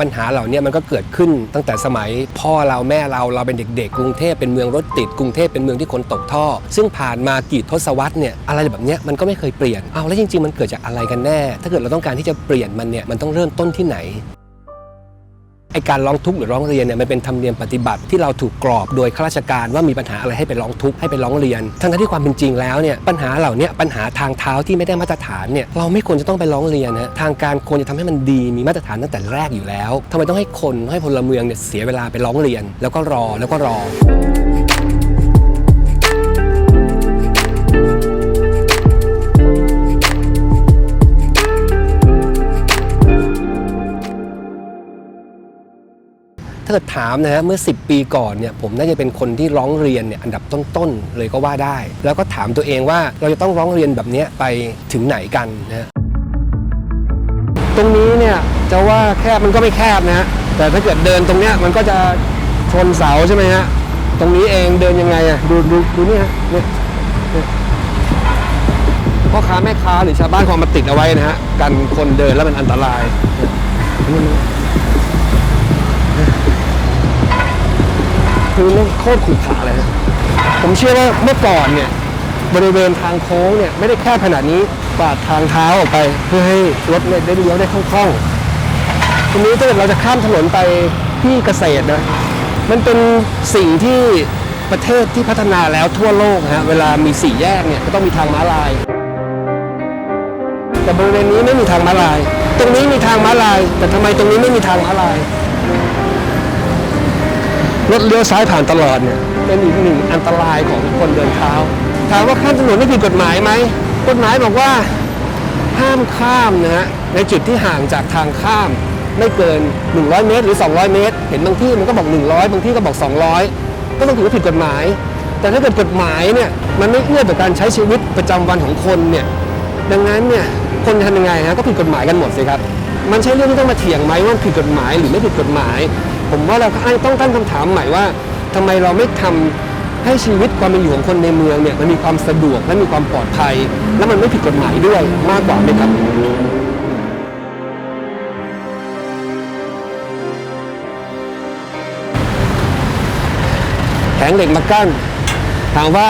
ปัญหาเหล่านี้มันก็เกิดขึ้นตั้งแต่สมัยพ่อเราแม่เราเราเป็นเด็กๆ กรุงเทพเป็นเมืองรถติดกรุงเทพเป็นเมืองที่คนตกท่อ ซึ่งผ่านมากี่ทศวรรษเนี่ยอะไรแบบเนี้ยมันก็ไม่เคยเปลี่ยนเอาแล้วจริงๆ มันเกิดจากอะไรกันแน่ ถ้าเกิดเราต้องการที่จะเปลี่ยนมันเนี่ยมันต้องเริ่มต้นที่ไหน ไอการร้องทุกข์หรือร้องเรียนเนี่ยมันเป็นธรรมเนียมปฏิบัติที่เราถูกกรอบโดยข้าราชการว่ามีปัญหาอะไรให้ไปร้องทุกข์ให้ไปร้องเรียน ทั้งที่ความเป็นจริงแล้วเนี่ยปัญหาเหล่าเนี้ปัญหาทางเท้าที่ไม่ได้มาตรฐานเนี่ยเราไม่ควรจะต้องไปร้องเรียนนะทางการควรจะทำให้มันดีมีมาตรฐานตั้งแต่แรกอยู่แล้วทำไมต้องให้คนให้พลเมืองเนี่ยเสียเวลาไปร้องเรียน แล้วก็รอแล้วก็รอาเกิดถามนะฮะเมื่อ 10 ปีก่อนเนี่ยผมน่าจะเป็นคนที่ร้องเรียนเนี่ยอันดับต้นๆเลยก็ว่าได้ แล้วก็ถามตัวเองว่าเราจะต้องร้องเรียนแบบนี้ไปถึงไหนกันนะฮะตรงนี้เนี่ยจะว่าแคบมันก็ไม่แคบนะฮะแต่ถ้าเกิดเดินตรงเนี้ยมันก็จะชนเสาใช่ไหมฮะตรงนี้เองเดินยังไงอะดูดูดูนี่ฮะเนี่ยพ่อค้าแม่ค้าหรือชาวบ้านเขามาติดเอาไว้นะฮะกันคนเดินแล้วมันอันตราย เนี่ยนี่คือเรื่องโคตรขรุขระเลยผมเชื่อว่าเมื่อก่อนเนี่ยบริเวณทางโค้งเนี่ยไม่ได้แคบขนาดนี้ปาดทางเท้าออกไป เพื่อให้รถเนี่ยได้เลี้ยวได้คล่องๆทีนี้ถ้าเกิดเราจะข้ามถนนไปที่เกษตรนะมันเป็นสิ่งที่ประเทศที่พัฒนาแล้วทั่วโลกฮะเวลามีสี่แยกเนี่ยก็ต้องมีทางม้าลาย แต่บริเวณนี้ไม่มีทางม้าลาย ตรงนี้มีทางม้าลาย แต่ทำไมตรงนี้ไม่มีทางม้าลาย รถเลี้ยวซ้ายผ่านตลอดเนี่ยเป็นอีกหนึ่งอันตรายของคนเดินเท้า ถามว่าข้ามถนนนี่ผิดกฎหมายไหมกฎหมายบอกว่าห้ามข้ามนะฮะในจุดที่ห่างจากทางข้ามไม่เกิน 100 เมตร หรือ 200 เมตร เห็นบางที่มันก็บอก 100 บางที่ก็บอก 200 ก็ต้องถือว่าผิดกฎหมาย แต่ถ้าเกิดกฎหมายเนี่ยมันไม่เอื้อต่อการใช้ชีวิตประจำวันของคนเนี่ยดังนั้นเนี่ยคนทำยังไงฮะก็ผิดกฎหมายกันหมดสิครับ มันใช่เรื่องที่ต้องมาเถียงไหมว่าผิดกฎหมายหรือไม่ผิดกฎหมาย ผมว่าเราก็ต้องตั้งคำถามใหม่ว่าทำไมเราไม่ทำให้ชีวิตความเป็นอยู่ของคนในเมืองเนี่ยมันมีความสะดวกและมีความปลอดภัย และมันไม่ผิดกฎหมายด้วยมากกว่าไหมครับแผงเหล็กมากั้นถามว่า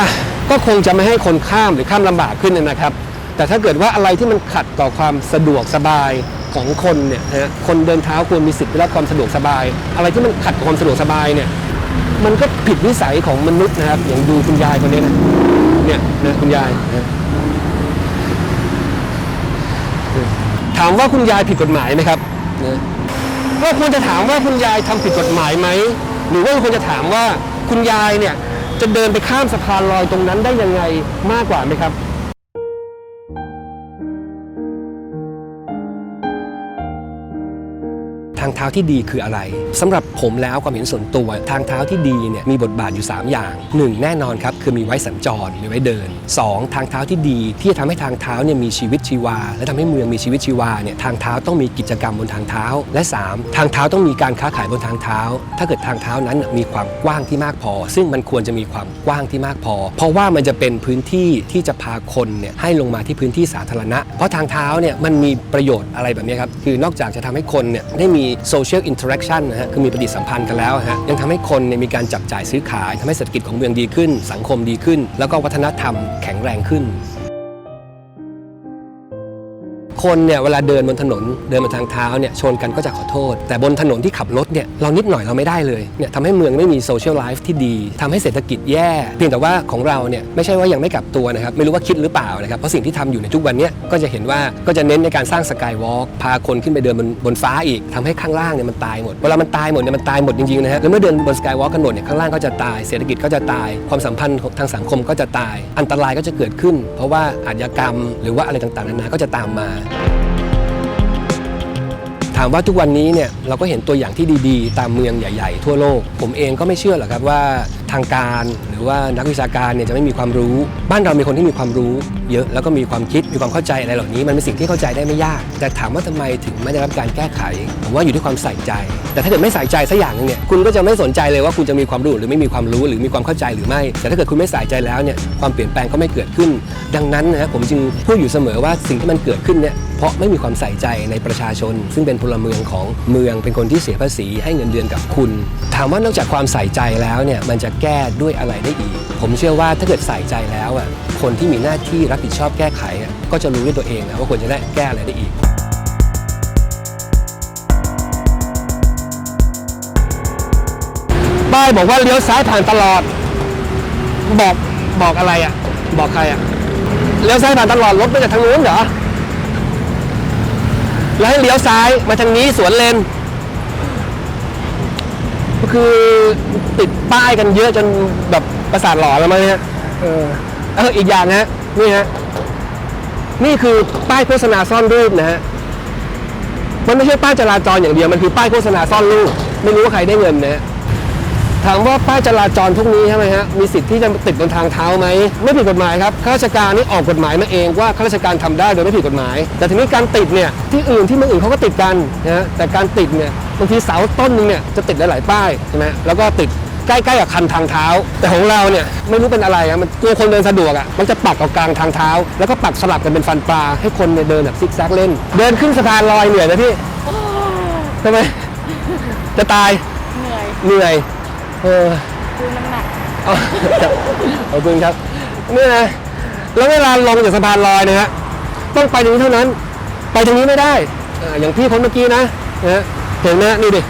ก็คงจะไม่ให้คนข้ามหรือข้ามลำบากขึ้นนะครับ แต่ถ้าเกิดว่าอะไรที่มันขัดต่อความสะดวกสบายของคนเนี่ยนะฮะคนเดินเท้าควรมีสิทธิ์ได้รับความสะดวกสบาย อะไรที่มันขัดกับความสะดวกสบายเนี่ยมันก็ผิดวิสัยของมนุษย์นะครับ อย่างดูคุณยายคนนี้นะเนี่ยนะคุณยายนะถามว่าคุณยายผิดกฎหมายไหมครับนะก็ควรจะถามว่าคุณยายทำผิดกฎหมายไหมหรือว่าควรจะถามว่าคุณยายเนี่ยจะเดินไปข้ามสะพานลอยตรงนั้นได้ยังไงมากกว่าไหมครับ ทางเท้าที่ดีคืออะไรสำหรับผมแล้วความเห็นส่วนตัว ทางเท้าที่ดีเนี่ยมีบทบาทอยู่ 3 อย่าง 1. แน่นอนครับคือมีไว้สัญจรมีไว้เดิน 2. ทางเท้าที่ดีที่จะทำให้ทางเท้าเนี่ยมีชีวิตชีวา และทำให้เมืองมีชีวิตชีวาเนี่ยทางเท้าต้องมีกิจกรรมบนทางเท้า และ 3. ทางเท้าต้องมีการค้าขายบนทางเท้า ถ้าเกิดทางเท้านั้นมีความกว้างที่มากพอ ซึ่งมันควรจะมีความกว้างที่มากพอ เพราะว่ามันจะเป็นพื้นที่ที่จะพาคนเนี่ยให้ลงมาที่พื้นที่สาธารณะ เพราะทางเท้าเนี่ยมันมีประโยชน์อะไรแบบนี้ครับคือนอกจากจะทำให้คนเนี่ยได้มี social interaction นะฮะคือมีปฏิสัมพันธ์กันแล้วฮะยังทำให้คนเนี่ยมีการจับจ่ายซื้อขายทำให้เศรษฐกิจของเมืองดีขึ้น สังคมดีขึ้น แล้วก็วัฒนธรรมแข็งแรงขึ้น คนเนี่ยเวลาเดินบนถนนเดินบนทางเท้าเนี่ยชนกันก็จะขอโทษ แต่บนถนนที่ขับรถเนี่ยเรานิดหน่อยเราไม่ได้เลยเนี่ยทำให้เมืองไม่มีโซเชียลไลฟ์ที่ดีทำให้เศรษฐกิจแย่ เพียงแต่ว่าของเราเนี่ยไม่ใช่ว่ายังไม่กลับตัวนะครับไม่รู้ว่าคิดหรือเปล่านะครับเพราะสิ่งที่ทำอยู่ในทุกวันเนี้ก็จะเห็นว่าก็จะเน้นในการสร้างสกายวอล์กพาคนขึ้นไปเดินบนบนฟ้าอีกทำให้ข้างล่างเนี่ยมันตายหมดเวลามันตายหมดเนี่ยมันตายหมดจริงๆนะฮะแล้วเมื่อเดินบนสกายวอล์กกันหมดเนี่ยข้างล่างก็จะตายเศรษฐกิจก็จะตาย ความสัมพันธ์ทางสังคมก็จะตาย อันตรายก็จะเกิดขึ้น เพราะว่าอาชญากรรม หรือว่าอะไรต่างๆนานาก็จะตามมา Thank you. ถามว่าทุกวันนี้เนี่ยเราก็เห็นตัวอย่างที่ดีๆ ตามเมืองใหญ่ ๆ ทั่วโลก ผมเองก็ไม่เชื่อหรอกครับว่าทางการหรือว่านักวิชาการเนี่ยจะไม่มีความรู้ บ้านเรามีคนที่มีความรู้ เยอะแล้วก็มีความคิดมีความเข้าใจอะไรเหล่านี้มันเป็นสิ่งที่เข้าใจได้ไม่ยาก แต่ถามว่าทำไมถึงไม่ได้รับการแก้ไขผมว่าอยู่ที่ความใส่ใจ แต่ถ้าเกิดไม่ใส่ใจสักอย่างหนึงเนี่ยคุณก็จะไม่สนใจเลยว่าคุณจะมีความรู้หรือไม่มีความรู้หรือมีความเข้าใจหรือไม่ แต่ถ้าเกิดคุณไม่ใส่ใจแล้วเนี่ยความเปลี่ยนแปลงก็ไม่เกิดขึ้น ดังนั้นนะผมจึงพูดอยู่เสมอว่าสิ่งที่มันเกิดขึ้นเนี่ย เพราะไม่มีความใส่ใจในประชาชน ซึ่งเป็นพลเมืองของเมืองเป็นคนที่เสียภาษีให้เงินเดือนกับคุณ ถามว่านอกจากความใส่ใจแล้วเนี่ยมันจะแก้ด้วยอะไรได้อีก ผมเชื่อว่าถ้าเกิดใส่ใจแล้วอะคนที่มีหน้าที่รับผิดชอบแก้ไขอะก็จะรู้ด้วยตัวเองนะว่าควรจะได้แก้อะไรได้อีกป้ายบอกว่าเลี้ยวซ้ายผ่านตลอด บอกบอกอะไรอะ บอกใครอะเลี้ยวซ้ายผ่านตลอดรถไปจากทางนู้นเหรอ แล้วให้เลี้ยวซ้ายมาทางนี้สวนเลนก็คือติดป้ายกันเยอะจนแบบประสาทหลอนแล้วมั้งเนี่ยเออเอออีกอย่างนะฮะนี่ฮะนี่คือป้ายโฆษณาซ่อนรูปนะฮะมันไม่ใช่ป้ายจราจรอย่างเดียวมันคือป้ายโฆษณาซ่อนรูปไม่รู้ว่าใครได้เงินนะฮะ ถามว่าป้ายจราจรพวกนี้ใช่ไหมฮะมีสิทธิ์ที่จะติดบนทางเท้าไหมไม่ผิดกฎหมายครับข้าราชการนี่ออกกฎหมายมาเองว่าข้าราชการทำได้โดยไม่ผิดกฎหมาย แต่ทีนี้การติดเนี่ยที่อื่นที่เมืองอื่นเขาก็ติดกันนะฮะแต่การติดเนี่ยบางทีเสาต้นหนึงเนี่ยจะติดหลายๆป้ายใช่ไหมแล้วก็ติดใกล้ๆกับคันทางเท้า แต่ของเราเนี่ยไม่รู้เป็นอะไรอะมันกลัวคนเดินสะดวกอะมันจะปักเอากลางทางเท้า แล้วก็ปักสลับกันเป็นฟันปลาให้คนเนี่ยเดินแบบซิกแซกเล่น เดินขึ้นสะพานลอยเหนื่อยนะพี่ทำไมจะตายเหนื่อยเหนื่อย เออดูน้ำหนักเอาขอบคุณครับนี่นะแล้วเวลาลงจากสะพานลอยนะฮะต้องไปตรงนี้เท่านั้น ไปทางนี้ไม่ได้อ่าอย่างพี่คนเมื่อกี้นะนะฮะเห็นไหมฮะนี่ดิ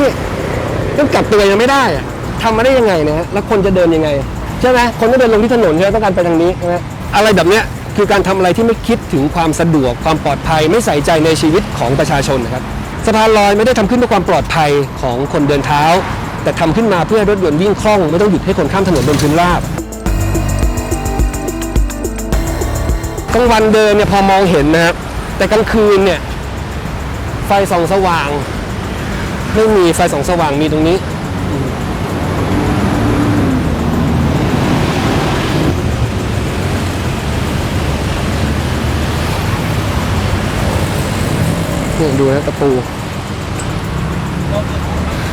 นี่ต้องกลับตัวยังไม่ได้อะทำมาได้ยังไงนะฮะแล้วคนจะเดินยังไง ใช่ไหมคนก็เดินลงที่ถนนใช่ไหมต้องการไปทางนี้ใช่ไหมอะไรแบบเนี้ยคือการทำอะไรที่ไม่คิดถึงความสะดวกความปลอดภัยไม่ใส่ใจในชีวิตของประชาชนนะครับ สะพานลอยไม่ได้ทำขึ้นเพื่อความปลอดภัยของคนเดินเท้า แต่ทำขึ้นมาเพื่อรถยนต์วิ่งคล่อง ไม่ต้องหยุดให้คนข้ามถนนบนพื้นราบกลางวันเดินเนี่ยพอมองเห็นนะครับแต่กลางคืนเนี่ยไฟส่องสว่าง ไม่มีไฟส่องสว่างมีตรงนี้ นี่ดูนะตะปู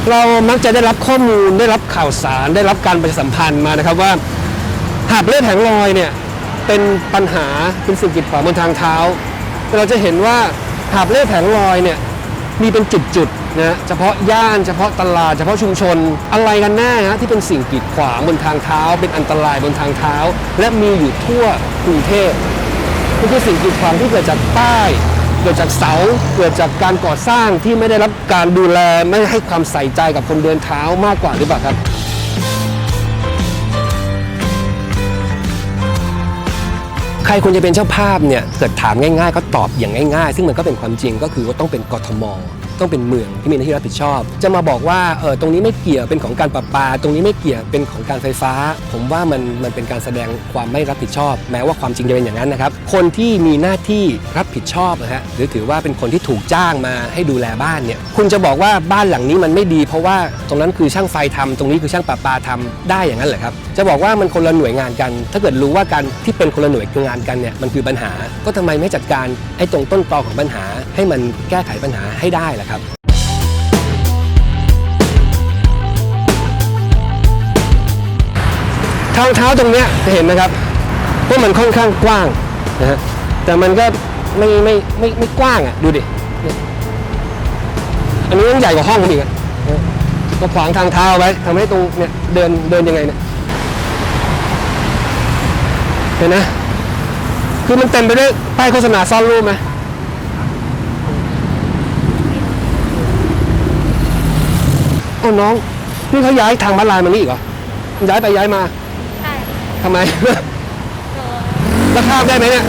เรามักจะได้รับข้อมูลได้รับข่าวสารได้รับการประชาสัมพันธ์มานะครับว่าหากเลือดแผงลอยเนี่ยเป็นปัญหาเป็นสิ่งกีดขวางบนทางเท้า เราจะเห็นว่าหาบเล่แผงลอยเนี่ยมีเป็นจุดๆนะเฉพาะย่านเฉพาะตลาดเฉพาะชุมชนอะไรกันแน่ฮะที่เป็นสิ่งกีดขวางบนทางเท้า เป็นอันตรายบนทางเท้า และมีอยู่ทั่วกรุงเทพนี่คือสิ่งกีดขวางที่เกิดจากป้าย เกิดจากเสาเกิดจากการก่อสร้างที่ไม่ได้รับการดูแลไม่ให้ความใส่ใจกับคนเดินเท้ามากกว่าหรือเปล่าครับใครควรจะเป็นเจ้าภาพเนี่ยเกิดถามง่ายๆ ก็ตอบอย่างง่าย ๆ ซึ่งมันก็เป็นความจริงก็คือว่าต้องเป็นกทม ต้องเป็นเมืองที่มีหน้าที่รับผิดชอบ จะมาบอกว่าเออตรงนี้ไม่เกี่ยวเป็นของการประปา ตรงนี้ไม่เกี่ยวเป็นของการไฟฟ้า ผมว่ามันมันเป็นการแสดงความไม่รับผิดชอบ แม้ว่าความจริงจะเป็นอย่างนั้นนะครับคนที่มีหน้าที่รับผิดชอบนะฮะหรือถือว่าเป็นคนที่ถูกจ้างมาให้ดูแลบ้านเนี่ยคุณจะบอกว่าบ้านหลังนี้มันไม่ดี เพราะว่าตรงนั้นคือช่างไฟทำตรงนี้คือช่างประปาทำได้อย่างนั้นเหรอครับจะบอกว่ามันคนละหน่วยงานกัน ถ้าเกิดรู้ว่าการที่เป็นคนละหน่วยงานกันเนี่ยมันคือปัญหา ก็ทำไมไม่จัดการไอ้ตรงต้นตอของปัญหา ให้มันแก้ไขปัญหาให้ได้ล่ะครับทางเท้าตรงเนี้ยจะเห็นนะครับว่ามันค่อนข้างกว้างนะฮะแต่มันก็ไม่ไม่ไม่ไม่กว้างอะดูดิอันนี้ต้องใหญ่กว่าห้องผมอีกอะนะก็ขวางทางเท้าไว้ทำให้ตรงเนี่ยเดินเดินยังไงเนี่ยเห็นนะคือมันเต็มไปด้วยป้ายโฆษณาซ่อนรูปไหม โอ้น้องนี่เขาย้ายทางม้าลายมานี่อีกเหรอย้ายไปย้ายมาใช่ทำไมเออแล้วข้ามได้ไหมเนี่ย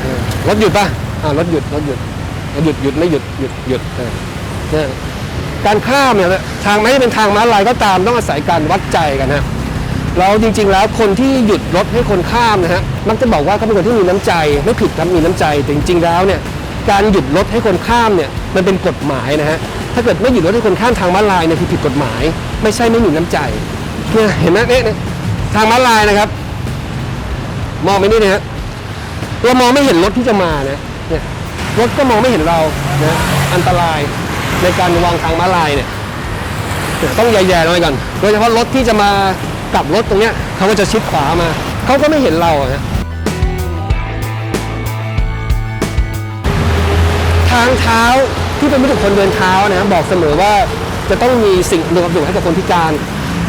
เออรถหยุดป่ะอ่ารถหยุดรถหยุดรถหยุดหยุดไม่หยุดหยุดหยุดเออเนี่ยการข้ามเนี่ยทางไม่ได้เป็นทางม้าลายก็ตามต้องอาศัยการวัดใจกันนะแล้วจริง ๆ แล้วคนที่หยุดรถให้คนข้ามนะฮะมักจะบอกว่าเขาเป็นคนที่มีน้ำใจ ไม่ผิดครับมีน้ำใจแต่จริง ๆ แล้วเนี่ยการหยุดรถให้คนข้ามเนี่ย มันเป็นกฎหมายนะฮะถ้าเกิดไม่หยุดรถให้คนข้ามทางม้าลายเนี่ยคือผิดกฎหมาย ไม่ใช่ไม่มีน้ำใจเนี่ยเห็นไหมเนี่ยทางม้าลายนะครับ มองไปนี่นะฮะเรามองไม่เห็นรถที่จะมานะเนี่ยรถก็มองไม่เห็นเรานะอันตรายในการวางทางม้าลายเนี่ยต้องแย่ๆหน่อยก่อนโดยเฉพาะรถที่จะมากลับรถตรงเนี้ยเขาก็จะชิดขวามาเขาก็ไม่เห็นเราอะ ฮะางเท้าที่เป็นมิตรกับคนเดินเท้านะบอกเสมอว่าจะต้องมีสิ่งอำนวยความสะดวกให้กับคนพิการ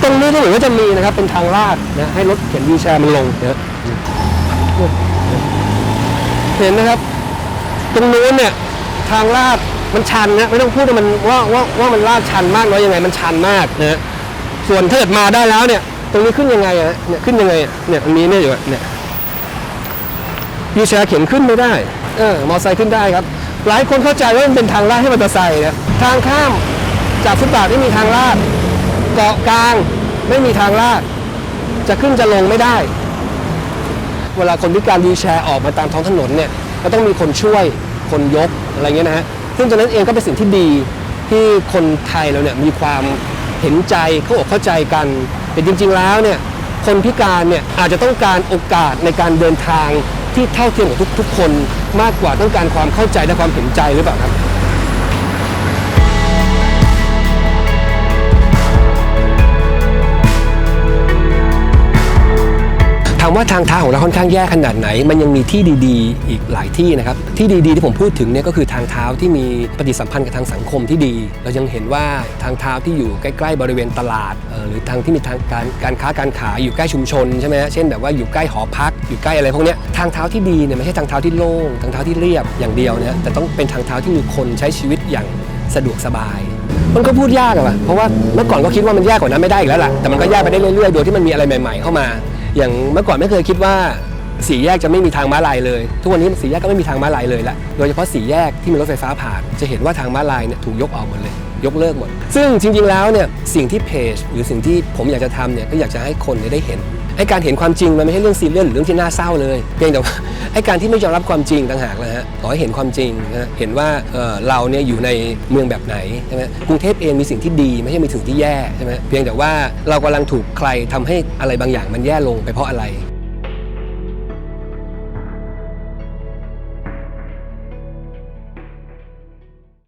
ตรงนี้ก็เหมือนว่าจะมีนะครับเป็นทางลาดนะให้รถเข็นวีลแชร์มันลงนะเห็นนะครับ ตรงนู้นเนี่ยทางลาดมันชันนะไม่ต้องพูดว่ามันว่าว่าว่ามันลาดชันมากน้อยยังไงมันชันมากนะส่วนถ้าเกิดมาได้แล้วเนี่ย ตรงนี้ขึ้นยังไงอะเนี่ยขึ้นยังไงเนี่ยมันมีเนี่ยอยู่เนี่ยวีแชร์เข็นขึ้นไม่ได้เออมอเตอร์ไซค์ขึ้นได้ครับ หลายคนเข้าใจว่ามันเป็นทางลาดให้มอเตอร์ไซค์นะทางข้ามจากฟุตบาทไม่มีทางลาดเกาะกลางไม่มีทางลาด จะขึ้นจะลงไม่ได้ เวลาคนพิการวีแชร์ออกมาตามท้องถนนเนี่ยก็ต้องมีคนช่วยคนยกอะไรเงี้ยนะฮะซึ่งตรงนั้นเองก็เป็นสิ่งที่ดีที่คนไทยเราเนี่ยมีความเห็นใจเข้าอกเข้าใจกัน แต่จริง ๆแล้วเนี่ยคนพิการเนี่ยอาจจะต้องการโอกาสในการเดินทาง ที่เท่าเทียมกับทุกๆ คนมากกว่าต้องการความเข้าใจและความเห็นใจหรือเปล่าครับถามว่าทางเท้าของเราค่อนข้างแย่ขนาดไหน มันยังมีที่ดีๆ อีกหลายที่นะครับ ที่ดีๆที่ผมพูดถึงเนี่ยก็คือทางเท้าที่มีปฏิสัมพันธ์กับทางสังคมที่ดี เรายังเห็นว่าทางเท้าที่อยู่ใกล้ๆบริเวณตลาด หรือทางที่มีทางการการค้าการขายอยู่ใกล้ชุมชนใช่ไหมเช่นแบบว่าอยู่ใกล้หอพัก อยู่ใกล้อะไรพวกนี้ทางเท้าที่ดีเนี่ยไม่ใช่ทางเท้าที่โล่งทางเท้าที่เรียบอย่างเดียวนะแต่ต้องเป็นทางเท้าที่มีคนใช้ชีวิตอย่างสะดวกสบาย มันก็พูดยากอะว่ะเพราะว่าเมื่อก่อนก็คิดว่ามันแย่กว่านั้นไม่ได้อีกแล้วล่ะแต่มันก็แย่ไปได้เรื่อยๆโดยที่มันมีอะไรใหม่ ๆ เข้ามา อย่างเมื่อก่อนไม่เคยคิดว่าสี่แยกจะไม่มีทางม้าลายเลย ทุกวันนี้สี่แยกก็ไม่มีทางม้าลายเลยละโดยเฉพาะสี่แยกที่มีรถไฟฟ้าผ่าน จะเห็นว่าทางม้าลายเนี่ยถูกยกออกหมดเลย ยกเลิกหมด ซึ่งจริงๆแล้วเนี่ยสิ่งที่เพจหรือสิ่งที่ผมอยากจะทำเนี่ยก็อยากจะให้คนได้เห็น ไอ้การเห็นความจริงมันไม่ใช่เรื่องซีเรียสหรือเรื่องที่น่าเศร้าเลยเพียงแต่ว่าไอ้การที่ไม่ยอมรับความจริงต่างหากนะฮะขอให้เห็นความจริงนะเห็นว่าเอ่อเราเนี่ยอยู่ในเมืองแบบไหนใช่ไหมกรุงเทพเองมีสิ่งที่ดี ไม่ใช่มีสิ่งที่แย่ใช่ไหมเพียงแต่ว่าเรากำลังถูกใครทำให้อะไรบางอย่างมันแย่ลงไปเพราะอะไร